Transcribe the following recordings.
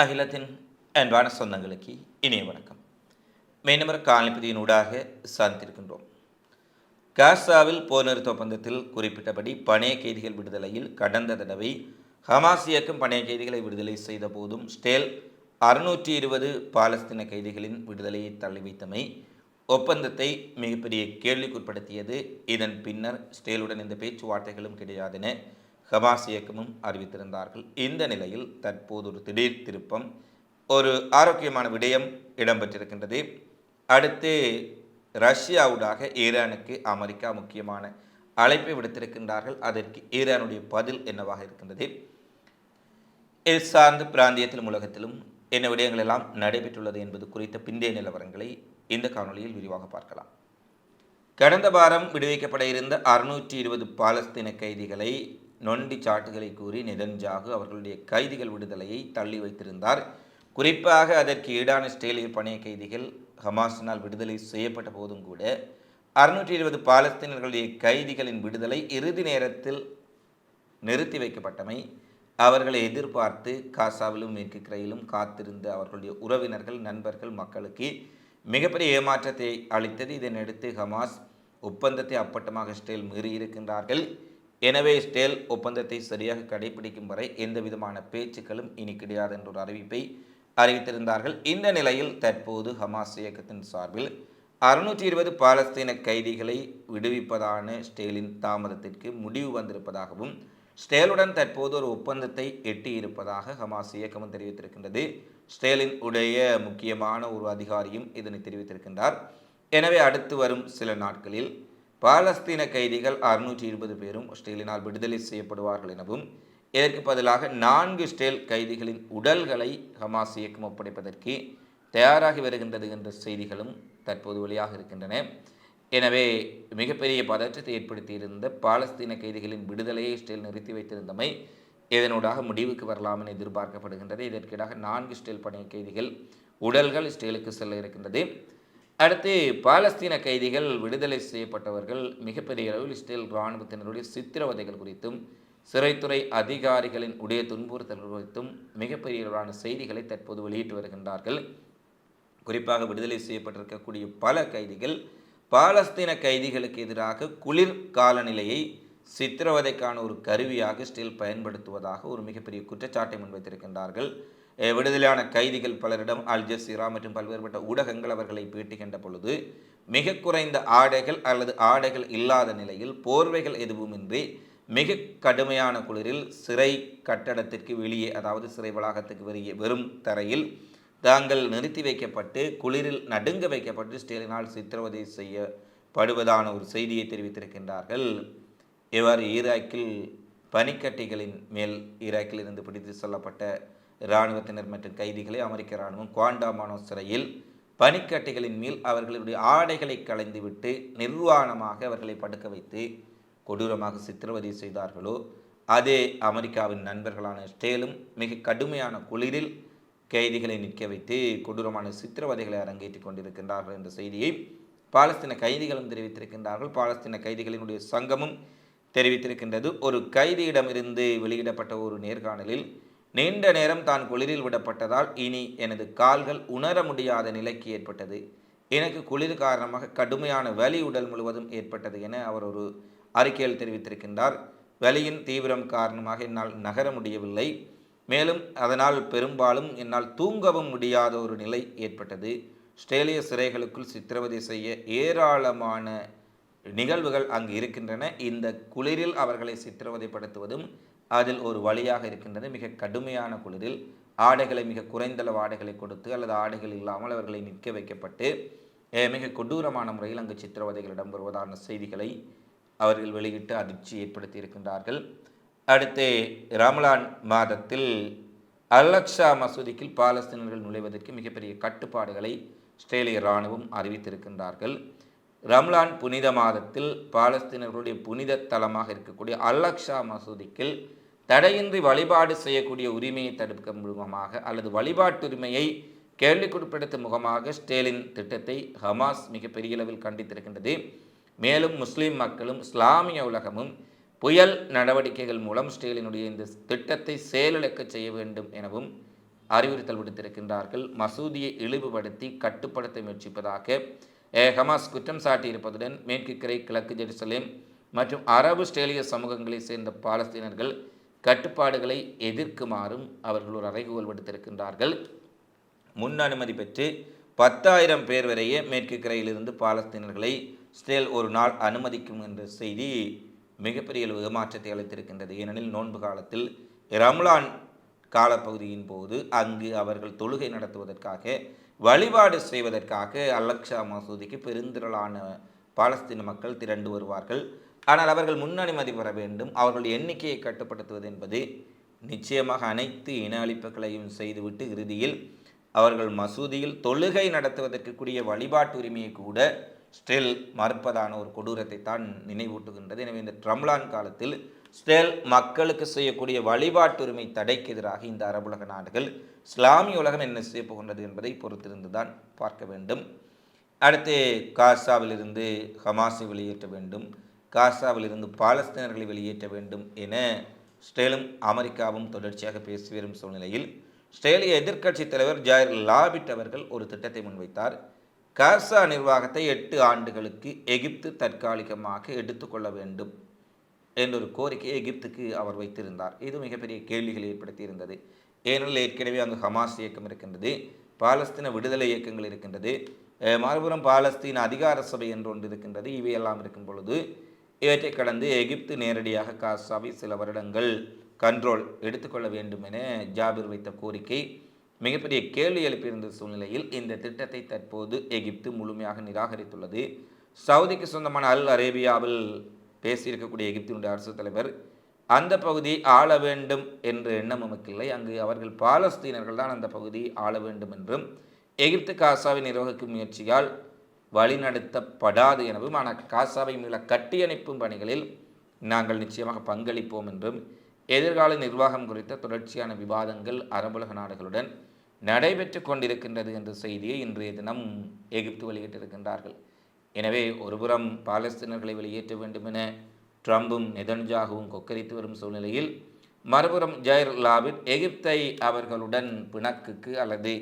அகிலத்தின் அன்பான சொந்தங்களுக்கு இனிய வணக்கம். மீனவர் காலனிப்பதியின் ஊடாக சார்ந்திருக்கின்றோம். காசாவில் போர் நிறுத்த ஒப்பந்தத்தில் குறிப்பிட்டபடி பணைய கைதிகள் விடுதலையில் கடந்த தடவை ஹமாஸ் இயக்கம் பணைய கைதிகளை விடுதலை செய்த போதும் ஸ்டேல் அறுநூற்றி இருபது பாலஸ்தீன கைதிகளின் விடுதலையை தள்ளி வைத்தமை ஒப்பந்தத்தை மிகப்பெரிய கேள்விக்குட்படுத்தியது. இதன் பின்னர் ஸ்டேலுடன் இந்த பேச்சுவார்த்தைகளும் கிடையாதென ஹமாஸ் இயக்கமும் அறிவித்திருந்தார்கள். இந்த நிலையில் தற்போது ஒரு திடீர் திருப்பம் ஒரு ஆரோக்கியமான விடயம் இடம்பெற்றிருக்கின்றது. அடுத்து ரஷ்யாவுடாக ஈரானுக்கு அமெரிக்கா முக்கியமான அழைப்பை விடுத்திருக்கின்றார்கள். அதற்கு ஈரானுடைய பதில் என்னவாக இருக்கின்றது? இது சார்ந்த பிராந்தியத்திலும் உலகத்திலும் என்ன விடயங்கள் எல்லாம் நடைபெற்றுள்ளது என்பது குறித்த பிந்தைய நிலவரங்களை இந்த காணொளியில் விரிவாக பார்க்கலாம். கடந்த வாரம் விடுவிக்கப்பட இருந்த அறுநூற்றி இருபது பாலஸ்தீன கைதிகளை நொண்டி சாட்டுகளை கூறி நெதன்ஜாகு அவர்களுடைய கைதிகள் விடுதலையை தள்ளி வைத்திருந்தார். குறிப்பாக அதற்கு ஈடான ஸ்டேலிய பணைய கைதிகள் ஹமாஸினால் விடுதலை செய்யப்பட்ட போதும் கூட அறுநூற்றி இருபது பாலஸ்தீனர்களுடைய கைதிகளின் விடுதலை இறுதி நேரத்தில் நிறுத்தி வைக்கப்பட்டமை அவர்களை எதிர்பார்த்து காசாவிலும் மேற்கு கரையிலும் காத்திருந்த அவர்களுடைய உறவினர்கள் நண்பர்கள் மக்களுக்கு மிகப்பெரிய ஏமாற்றத்தை அளித்தது. இதனையடுத்து ஹமாஸ் ஒப்பந்தத்தை அப்பட்டமாக ஸ்டேல் மீறியிருக்கின்றார்கள். எனவே ஸ்டேல் ஒப்பந்தத்தை சரியாக கடைபிடிக்கும் வரை எந்த விதமான பேச்சுக்களும் இனி கிடையாது என்ற ஒரு அறிவிப்பை அறிவித்திருந்தார்கள். இந்த நிலையில் தற்போது ஹமாஸ் இயக்கத்தின் சார்பில் அறுநூற்றி இருபது பாலஸ்தீன கைதிகளை விடுவிப்பதான ஸ்டேலின் தாமதத்திற்கு முடிவு வந்திருப்பதாகவும் ஸ்டேலுடன் தற்போது ஒரு ஒப்பந்தத்தை எட்டியிருப்பதாக ஹமாஸ் இயக்கமும் தெரிவித்திருக்கின்றது. ஸ்டேலின் உடைய முக்கியமான ஒரு அதிகாரியும் இதனை தெரிவித்திருக்கின்றார். எனவே அடுத்து வரும் சில நாட்களில் பாலஸ்தீன கைதிகள் அறுநூற்றி இருபது பேரும் ஸ்டேலினால் விடுதலை செய்யப்படுவார்கள் எனவும் இதற்கு பதிலாக நான்கு ஸ்டேல் கைதிகளின் உடல்களை ஹமாஸ் இயக்கம் ஒப்படைப்பதற்கு தயாராகி வருகின்றது என்ற செய்திகளும் தற்போது வெளியாக இருக்கின்றன. எனவே மிகப்பெரிய பதற்றத்தை ஏற்படுத்தியிருந்த பாலஸ்தீன கைதிகளின் விடுதலையை ஸ்டேல் நிறுத்தி வைத்திருந்தமை இதனூடாக முடிவுக்கு வரலாம் என எதிர்பார்க்கப்படுகின்றது. இதற்கிடாக நான்கு ஸ்டேல் பணி கைதிகள் உடல்கள் ஸ்டேலுக்கு செல்ல இருக்கின்றது. அடுத்து பாலஸ்தீன கைதிகள் விடுதலை செய்யப்பட்டவர்கள் மிகப்பெரிய அளவில் இஸ்ரேல் இராணுவத்தினருடைய சித்திரவதைகள் குறித்தும் சிறைத்துறை அதிகாரிகளின் உடைய துன்புறுத்தல் குறித்தும் மிகப்பெரிய அளவிலான செய்திகளை தற்போது வெளியிட்டு வருகின்றார்கள். குறிப்பாக விடுதலை செய்யப்பட்டிருக்கக்கூடிய பல கைதிகள் பாலஸ்தீன கைதிகளுக்கு எதிராக குளிர் காலநிலையை சித்திரவதைக்கான ஒரு கருவியாக ஸ்டில் பயன்படுத்துவதாக ஒரு மிகப்பெரிய குற்றச்சாட்டை முன்வைத்திருக்கின்றார்கள். விடுதலையான கைதிகள் பலரிடம் அல் ஜசீரா மற்றும் பல்வேறுபட்ட ஊடகங்கள் அவர்களை பேட்டுகின்ற பொழுது மிக குறைந்த ஆடைகள் அல்லது ஆடைகள் இல்லாத நிலையில் போர்வைகள் எதுவுமின்றி மிக கடுமையான குளிரில் சிறை கட்டடத்திற்கு வெளியே அதாவது சிறை வளாகத்துக்கு வெளியே வெறும் தரையில் தாங்கள் நிறுத்தி வைக்கப்பட்டு குளிரில் நடுங்க வைக்கப்பட்டு ஸ்டேலினால் சித்திரவதை செய்யப்படுவதான ஒரு செய்தியை தெரிவித்திருக்கின்றார்கள். இவ்வாறு ஈராக்கில் பனிக்கட்டிகளின் மேல் ஈராக்கில் இருந்து பிடித்து செல்லப்பட்ட இராணுவத்தினர் மற்றும் கைதிகளை அமெரிக்க இராணுவம் குவாண்டாமானோ சிறையில் பனிக்கட்டிகளின் மேல் அவர்களுடைய ஆடைகளை களைந்துவிட்டு நிர்வாணமாக அவர்களை படுக்க வைத்து கொடூரமாக சித்திரவதை செய்தார்களோ அதே அமெரிக்காவின் நண்பர்களான ஸ்டேலும் மிக கடுமையான குளிரில் கைதிகளை நிற்க வைத்து கொடூரமான சித்திரவதைகளை அரங்கேற்றி கொண்டிருக்கின்றார்கள் என்ற செய்தியை பாலஸ்தீன கைதிகளும் தெரிவித்திருக்கின்றார்கள். பாலஸ்தீன கைதிகளினுடைய சங்கமும் தெரிவித்திருக்கின்றது. ஒரு கைதியிடமிருந்து வெளியிடப்பட்ட ஒரு நேர்காணலில் நீண்ட நேரம் தான் குளிரில் விடப்பட்டதால் இனி எனது கால்கள் உணர முடியாத நிலைக்கு ஏற்பட்டது. எனக்கு குளிர் காரணமாக கடுமையான வலி உடல் முழுவதும் ஏற்பட்டது என அவர் ஒரு அறிக்கையில் தெரிவித்திருக்கின்றார். வலியின் தீவிரம் காரணமாக என்னால் நகர முடியவில்லை. மேலும் அதனால் பெரும்பாலும் என்னால் தூங்கவும் முடியாத ஒரு நிலை ஏற்பட்டது. ஆஸ்திரேலிய சிறைகளுக்குள் சித்திரவதை செய்ய ஏராளமான நிகழ்வுகள் அங்கு இருக்கின்றன. இந்த குளிரில் அவர்களை சித்திரவதைப்படுத்துவதும் அதில் ஒரு வழியாக இருக்கின்றது மிக கடுமையான குளிரில் ஆடைகளை மிக குறைந்தளவு ஆடைகளை கொடுத்து அல்லது ஆடைகள் இல்லாமல் அவர்களை நிற்க வைக்கப்பட்டு மிக கொடூரமான முறையில் அங்கு சித்திரவதைகள் இடம்பெறுவதான செய்திகளை அவர்கள் வெளியிட்டு அதிர்ச்சி ஏற்படுத்தி இருக்கின்றார்கள். அடுத்து ரமலான் மாதத்தில் அலக்ஷா மசூதிக்கு பாலஸ்தீனர்கள் நுழைவதற்கு மிகப்பெரிய கட்டுப்பாடுகளை ஆஸ்திரேலிய இராணுவம் அறிவித்திருக்கின்றார்கள். ரம்லான் புனித மாதத்தில் பாலஸ்தீனர்களுடைய புனித தலமாக இருக்கக்கூடிய அலக்ஷா மசூதிக்கில் தடையின்றி வழிபாடு செய்யக்கூடிய உரிமையை தடுக்க முகமாக அல்லது வழிபாட்டுரிமையை கேள்விக்குட்படுத்தும் முகமாக ஸ்டேலின் திட்டத்தை ஹமாஸ் மிகப்பெரிய அளவில் கண்டித்திருக்கின்றது. மேலும் முஸ்லீம் மக்களும் இஸ்லாமிய உலகமும் புயல் நடவடிக்கைகள் மூலம் ஸ்டேலினுடைய இந்த திட்டத்தை செயலிழக்க செய்ய வேண்டும் எனவும் அறிவுறுத்தல் விடுத்திருக்கின்றார்கள். மசூதியை இழிவுபடுத்தி கட்டுப்படுத்த முயற்சிப்பதாக ஹமாஸ் குற்றம் சாட்டியிருப்பதுடன் மேற்கு கிரை கிழக்கு ஜெருசலேம் மற்றும் அரபு ஸ்டேலிய சமூகங்களைச் சேர்ந்த பாலஸ்தீனர்கள் கட்டுப்பாடுகளை எதிர்க்குமாறும் அவர்கள் ஒரு அறைகூவல் விடுத்திருக்கின்றார்கள். முன் அனுமதி பெற்று பத்தாயிரம் பேர் வரையே மேற்கு கரையிலிருந்து பாலஸ்தீனர்களை ஸ்டேல் ஒரு நாள் அனுமதிக்கும் என்ற செய்தி மிகப்பெரிய ஏமாற்றத்தை அளித்திருக்கின்றது. ஏனெனில் நோன்பு காலத்தில் ரம்லான் காலப்பகுதியின் போது அங்கு அவர்கள் தொழுகை நடத்துவதற்காக வழிபாடு செய்வதற்காக அலக்ஷா மசூதிக்கு பெருந்திரளான பாலஸ்தீன மக்கள் திரண்டு வருவார்கள். ஆனால் அவர்கள் முன் அனுமதி பெற வேண்டும். அவர்கள் எண்ணிக்கையை கட்டுப்படுத்துவது என்பது நிச்சயமாக அனைத்து இன அழிப்புகளையும் செய்துவிட்டு இறுதியில் அவர்கள் மசூதியில் தொழுகை நடத்துவதற்கு கூடிய வழிபாட்டு உரிமையை கூட ஸ்டெல் மறுப்பதான ஒரு கொடூரத்தை தான் நினைவூட்டுகின்றது. எனவே இந்த ட்ரம்லான் காலத்தில் ஸ்டெல் மக்களுக்கு செய்யக்கூடிய வழிபாட்டு உரிமை தடைக்கு எதிராக இந்த அரபுலக நாடுகள் இஸ்லாமிய உலகம் என்ன செய்ய போகின்றது என்பதை பொறுத்திருந்து தான் பார்க்க வேண்டும். அடுத்து காசாவிலிருந்து ஹமாஸை வெளியேற்ற வேண்டும். காசாவிலிருந்து பாலஸ்தீனர்களை வெளியேற்ற வேண்டும் என ஸ்டேலும் அமெரிக்காவும் தொடர்ச்சியாக பேசி வரும் சூழ்நிலையில் ஸ்டேலிய எதிர்க்கட்சித் தலைவர் ஜாயர் லாபிட் அவர்கள் ஒரு திட்டத்தை முன்வைத்தார். காசா நிர்வாகத்தை எட்டு ஆண்டுகளுக்கு எகிப்து தற்காலிகமாக எடுத்துக்கொள்ள வேண்டும் என்றொரு கோரிக்கையை எகிப்துக்கு அவர் வைத்திருந்தார். இது மிகப்பெரிய கேள்விகளை ஏற்படுத்தியிருந்தது. ஏனெனில் ஏற்கனவே அங்கு ஹமாஸ் இயக்கம் இருக்கின்றது பாலஸ்தீன விடுதலை இயக்கங்கள் இருக்கின்றது மறுபுறம் பாலஸ்தீன் அதிகார சபை என்று ஒன்று இருக்கின்றது இவையெல்லாம் இருக்கும் பொழுது இவற்றை கடந்து எகிப்து நேரடியாக காசாவை சில வருடங்கள் கண்ட்ரோல் எடுத்துக்கொள்ள வேண்டும் என ஜாபிர் வைத்த கோரிக்கை. மிகப்பெரிய கேள்வி எழுப்பியிருந்த சூழ்நிலையில் இந்த திட்டத்தை தற்போது எகிப்து முழுமையாக நிராகரித்துள்ளது. சவுதிக்கு சொந்தமான அல் அரேபியாவில் பேசியிருக்கக்கூடிய எகிப்தினுடைய அரசு தலைவர் அந்த பகுதி ஆள வேண்டும் என்ற எண்ணம் நமக்கு இல்லை. அங்கு அவர்கள் பாலஸ்தீனர்கள் தான் அந்த பகுதியை ஆள வேண்டும் என்றும் எகிப்து காசாவை நிர்வகிக்கும் முயற்சியால் வழிநடத்தப்படாது எனவும் ஆனால் காசாவை மீள கட்டியணைப்பும் பணிகளில் நாங்கள் நிச்சயமாக பங்களிப்போம் என்றும் எதிர்கால நிர்வாகம் குறித்த தொடர்ச்சியான விவாதங்கள் அரபுலக நாடுகளுடன் நடைபெற்று கொண்டிருக்கின்றது என்ற செய்தியை இன்றைய தினம் எகிப்து வெளியிட்டிருக்கின்றார்கள். எனவே ஒருபுறம் பாலஸ்தீனர்களை வெளியேற்ற வேண்டும் என ட்ரம்பும் நெதன்ஜாகவும் கொக்கரித்து வரும் சூழ்நிலையில் மறுபுறம் ஜெயர் லாபிட் எகிப்தை அவர்களுடன் பிணக்குக்கு அல்லது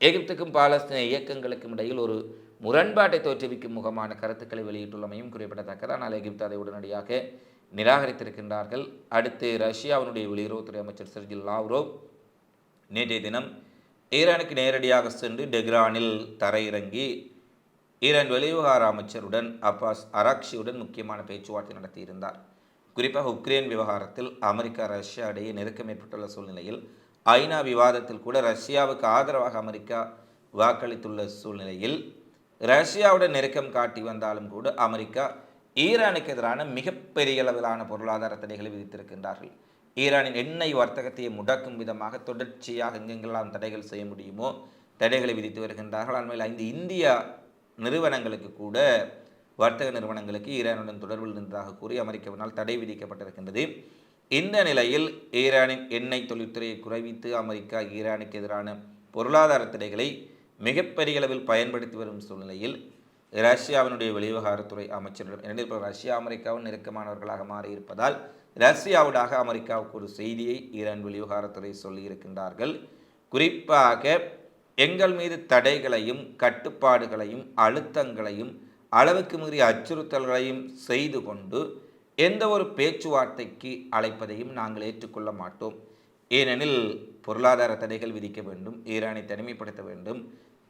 எகிப்துக்கும் பாலஸ்தீன இயக்கங்களுக்கும் இடையில் ஒரு முரண்பாட்டை தோற்றுவிக்கும் முகமான கருத்துக்களை வெளியிட்டுள்ளமையும் குறிப்பிடத்தக்கது. ஆனால் எகிப்து அதை உடனடியாக நிராகரித்திருக்கின்றார்கள். அடுத்து ரஷ்யாவினுடைய வெளியுறவுத்துறை அமைச்சர் செர்ஜி லாவ்ரோவ் நேற்றைய தினம் ஈரானுக்கு நேரடியாக சென்று டெக்ரானில் தரையிறங்கி ஈரான் வெளிவிவகார அமைச்சருடன் அப்பாஸ் அராக்ஷியுடன் முக்கியமான பேச்சுவார்த்தை நடத்தியிருந்தார். குறிப்பாக உக்ரைன் விவகாரத்தில் அமெரிக்கா ரஷ்யா இடையே நெருக்கம் ஏற்பட்டுள்ள சூழ்நிலையில் ஐநா விவாதத்தில் கூட ரஷ்யாவுக்கு ஆதரவாக அமெரிக்கா வாக்களித்துள்ள சூழ்நிலையில் ரஷ்யாவுடன் நெருக்கம் காட்டி வந்தாலும் கூட அமெரிக்கா ஈரானுக்கு எதிரான மிகப்பெரிய அளவிலான பொருளாதார தடைகளை விதித்திருக்கின்றார்கள். ஈரானின் எண்ணெய் வர்த்தகத்தை முடக்கும் விதமாக தொடர்ச்சியாக எங்கெங்கெல்லாம் தடைகள் செய்ய முடியுமோ தடைகளை விதித்து வருகின்றார்கள். அண்மையில் ஐந்து இந்தியா நிறுவனங்களுக்கு கூட வர்த்தக நிறுவனங்களுக்கு ஈரானுடன் தொடர்பில் இருந்ததாக கூறி அமெரிக்காவினால் தடை விதிக்கப்பட்டிருக்கின்றது. இந்த நிலையில் ஈரானின் எண்ணெய் தொழில்துறையை குறைவித்து அமெரிக்கா ஈரானுக்கு எதிரான பொருளாதார தடைகளை மிகப்பெரிய அளவில் பயன்படுத்தி வரும் சூழ்நிலையில் ரஷ்யாவினுடைய வெளிவிவகாரத்துறை அமைச்சரிடம் ஏனெனில் இப்போ ரஷ்யா அமெரிக்காவும் நெருக்கமானவர்களாக மாறியிருப்பதால் ரஷ்யாவுடாக அமெரிக்காவுக்கு ஒரு செய்தியை ஈரான் வெளிவிவகாரத்துறை சொல்லியிருக்கின்றார்கள் குறிப்பாக எங்கள் மீது தடைகளையும் கட்டுப்பாடுகளையும் அழுத்தங்களையும் அளவுக்கு மீறிய அச்சுறுத்தல்களையும் செய்து கொண்டு எந்த ஒரு பேச்சுவார்த்தைக்கு அழைப்பதையும் நாங்கள் ஏற்றுக்கொள்ள மாட்டோம். ஏனெனில் பொருளாதார தடைகள் விதிக்க வேண்டும் ஈரானை தனிமைப்படுத்த வேண்டும்.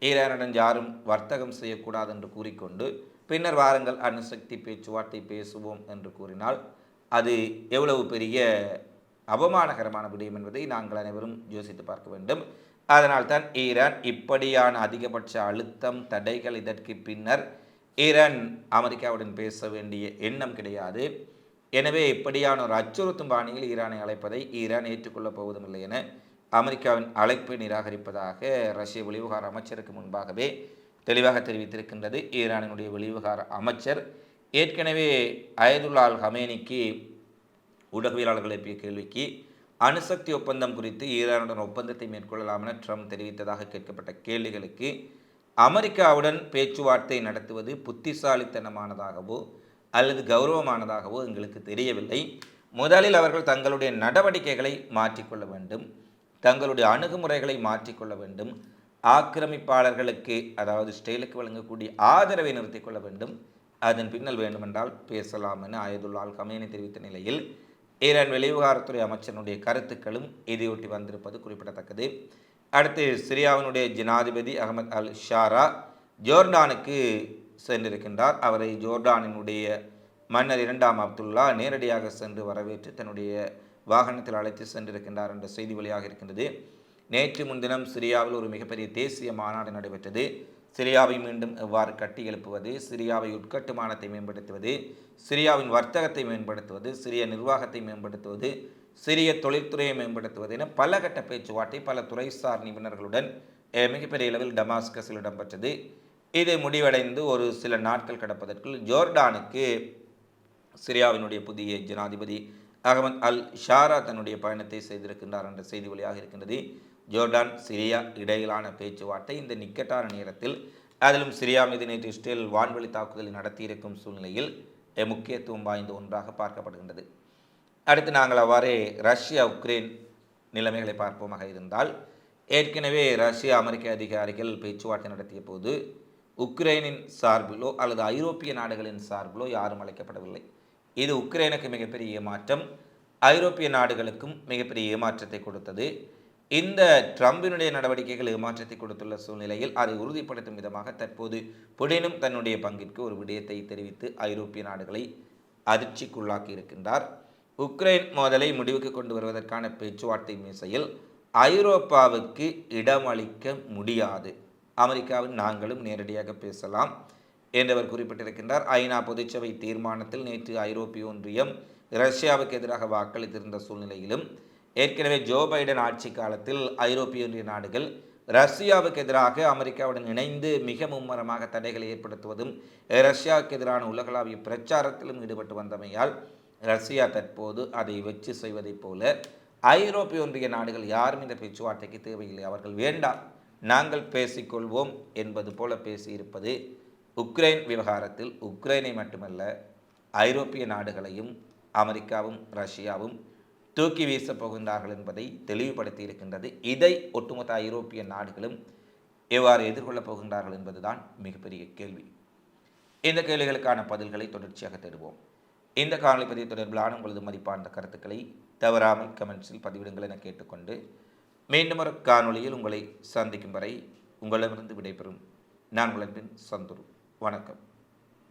ஈரானுடன் யாரும் வர்த்தகம் செய்யக்கூடாது என்று கூறிக்கொண்டு பின்னர் வாருங்கள் அணுசக்தி பேச்சுவார்த்தை பேசுவோம் என்று கூறினால் அது எவ்வளவு பெரிய அவமானகரமான விடயம் என்பதை நாங்கள் அனைவரும் யோசித்து பார்க்க வேண்டும். அதனால்தான் ஈரான் இப்படியான அதிகபட்ச அழுத்தம் தடைகள் இதற்கு பின்னர் ஈரான் அமெரிக்காவுடன் பேச வேண்டிய எண்ணம் கிடையாது. எனவே இப்படியான ஒரு அச்சுறுத்தும் பாணியில் ஈரானை அழைப்பதை ஈரான் ஏற்றுக்கொள்ளப் போவதுமில்லை என அமெரிக்காவின் அழைப்பை நிராகரிப்பதாக ரஷ்ய வெளிவிவகார அமைச்சருக்கு முன்பாகவே தெளிவாக தெரிவித்திருக்கின்றது. ஈரானினுடைய வெளிவிவகார அமைச்சர் ஏற்கனவே அயதுல்லால் ஹமேனிக்கு ஊடகவியலாளர்கள் எழுப்பிய கேள்விக்கு அணுசக்தி ஒப்பந்தம் குறித்து ஈரானுடன் ஒப்பந்தத்தை மேற்கொள்ளலாம் என ட்ரம்ப் தெரிவித்ததாக கேட்கப்பட்ட கேள்விகளுக்கு அமெரிக்காவுடன் பேச்சுவார்த்தை நடத்துவது புத்திசாலித்தனமானதாகவோ அல்லது கௌரவமானதாகவோ எங்களுக்கு தெரியவில்லை. முதலில் அவர்கள் தங்களுடைய நடவடிக்கைகளை மாற்றிக்கொள்ள வேண்டும். தங்களுடைய அணுகுமுறைகளை மாற்றிக்கொள்ள வேண்டும். ஆக்கிரமிப்பாளர்களுக்கு அதாவது ஸ்டெயிலுக்கு வழங்கக்கூடிய ஆதரவை நிறுத்திக் கொள்ள வேண்டும். அதன் பின்னல் வேண்டுமென்றால் பேசலாம் என ஆயதுல்லால் கமேனி தெரிவித்த நிலையில் ஈரான் வெளிவிவகாரத்துறை அமைச்சனுடைய கருத்துக்களும் இதையொட்டி வந்திருப்பது குறிப்பிடத்தக்கது. அடுத்து சிரியாவினுடைய ஜனாதிபதி அகமது அல் ஷாரா ஜோர்டானுக்கு சென்றிருக்கின்றார். அவரை ஜோர்டானினுடைய மன்னர் இரண்டாம் அப்துல்லா நேரடியாக சென்று வரவேற்று தன்னுடைய வாகனத்தில் அழைத்து சென்றிருக்கின்றார் என்ற செய்தி வழியாக இருக்கின்றது. நேற்று முன்தினம் சிரியாவில் ஒரு மிகப்பெரிய தேசிய மாநாடு நடைபெற்றது. சிரியாவை மீண்டும் எவ்வாறு கட்டி எழுப்புவது சிரியாவை உட்கட்டுமானத்தை மேம்படுத்துவது சிரியாவின் வர்த்தகத்தை மேம்படுத்துவது சிரிய நிர்வாகத்தை மேம்படுத்துவது சிறிய தொழில்துறையை மேம்படுத்துவது என பல கட்ட பேச்சுவார்த்தை பல துறைசார் நிபுணர்களுடன் மிகப்பெரிய அளவில் டமாஸ்கஸில் இடம்பெற்றது. இது முடிவடைந்து ஒரு சில நாட்கள் கடப்பதற்குள் ஜோர்டானுக்கு சிரியாவினுடைய புதிய ஜனாதிபதி அகமது அல் ஷாரா தன்னுடைய பயணத்தை செய்திருக்கின்றார் என்ற செய்தி வழியாக இருக்கின்றது. ஜோர்டான் சிரியா இடையிலான பேச்சுவார்த்தை இந்த நிக்கட்டான நேரத்தில் அதிலும் சிரியா மீது நேற்று இஸ்ரேல் வான்வெளி தாக்குதல் நடத்தியிருக்கும் சூழ்நிலையில் முக்கியத்துவம் வாய்ந்த ஒன்றாக பார்க்கப்படுகின்றது. அடுத்து நாங்கள் அவ்வாறே ரஷ்யா உக்ரைன் நிலைமைகளை பார்ப்போமாக இருந்தால் ஏற்கனவே ரஷ்யா அமெரிக்க அதிகாரிகள் பேச்சுவார்த்தை நடத்திய போது உக்ரைனின் சார்பிலோ அல்லது ஐரோப்பிய நாடுகளின் சார்பிலோ யாரும் அழைக்கப்படவில்லை. இது உக்ரைனுக்கு மிகப்பெரிய ஏமாற்றம் ஐரோப்பிய நாடுகளுக்கும் மிகப்பெரிய ஏமாற்றத்தை கொடுத்தது. இந்த ட்ரம்பினுடைய நடவடிக்கைகள் ஏமாற்றத்தை கொடுத்துள்ள சூழ்நிலையில் அதை உறுதிப்படுத்தும் விதமாக தற்போது புடினும் தன்னுடைய பங்கிற்கு ஒரு விடயத்தை தெரிவித்து ஐரோப்பிய நாடுகளை அதிர்ச்சிக்குள்ளாக்கி இருக்கின்றார். உக்ரைன் மோதலை முடிவுக்கு கொண்டு வருவதற்கான பேச்சுவார்த்தை மேசையில் ஐரோப்பாவுக்கு இடமளிக்க முடியாது. அமெரிக்காவில் நாங்களும் நேரடியாக பேசலாம். என்றவர் குறிப்பிட்டிருக்கின்றார். ஐநா பொதுச்சபை தீர்மானத்தில் நேற்று ஐரோப்பிய ஒன்றியம் ரஷ்யாவுக்கு எதிராக வாக்களித்திருந்த சூழ்நிலையிலும் ஏற்கனவே ஜோ பைடன் ஆட்சி காலத்தில் ஐரோப்பிய ஒன்றிய நாடுகள் ரஷ்யாவுக்கு எதிராக அமெரிக்காவுடன் இணைந்து மிக மும்மரமாக தடைகளை ஏற்படுத்துவதும் ரஷ்யாவுக்கு எதிரான உலகளாவிய பிரச்சாரத்திலும் ஈடுபட்டு வந்தமையால் ரஷ்யா தற்போது அதை வெற்றி செய்வதைப் போல ஐரோப்பிய ஒன்றிய நாடுகள் யாரும் இந்த பேச்சுவார்த்தைக்கு தேவையில்லை. அவர்கள் வேண்டாம் நாங்கள் பேசிக்கொள்வோம் என்பது போல பேசியிருப்பது உக்ரைன் விவகாரத்தில் உக்ரைனை மட்டுமல்ல ஐரோப்பிய நாடுகளையும் அமெரிக்காவும் ரஷ்யாவும் தூக்கி வீசப் போகின்றார்கள் என்பதை தெளிவுபடுத்தி இருக்கின்றது. இதை ஒட்டுமொத்த ஐரோப்பிய நாடுகளும் எவ்வாறு எதிர்கொள்ளப் போகின்றார்கள் என்பதுதான் மிகப்பெரிய கேள்வி. இந்த கேள்விகளுக்கான பதில்களை தொடர்ச்சியாக தேடுவோம். இந்த காணொலி பதிவு தொடர்பிலான உங்களது மதிப்பான கருத்துக்களை தவறாமல் கமெண்ட்ஸில் பதிவிடுங்கள் என கேட்டுக்கொண்டு மீண்டும் ஒரு காணொலியில் உங்களை சந்திக்கும் வரை உங்களிடமிருந்து விடைபெறும். நான் உங்களின் சந்துரு. வணக்கம்.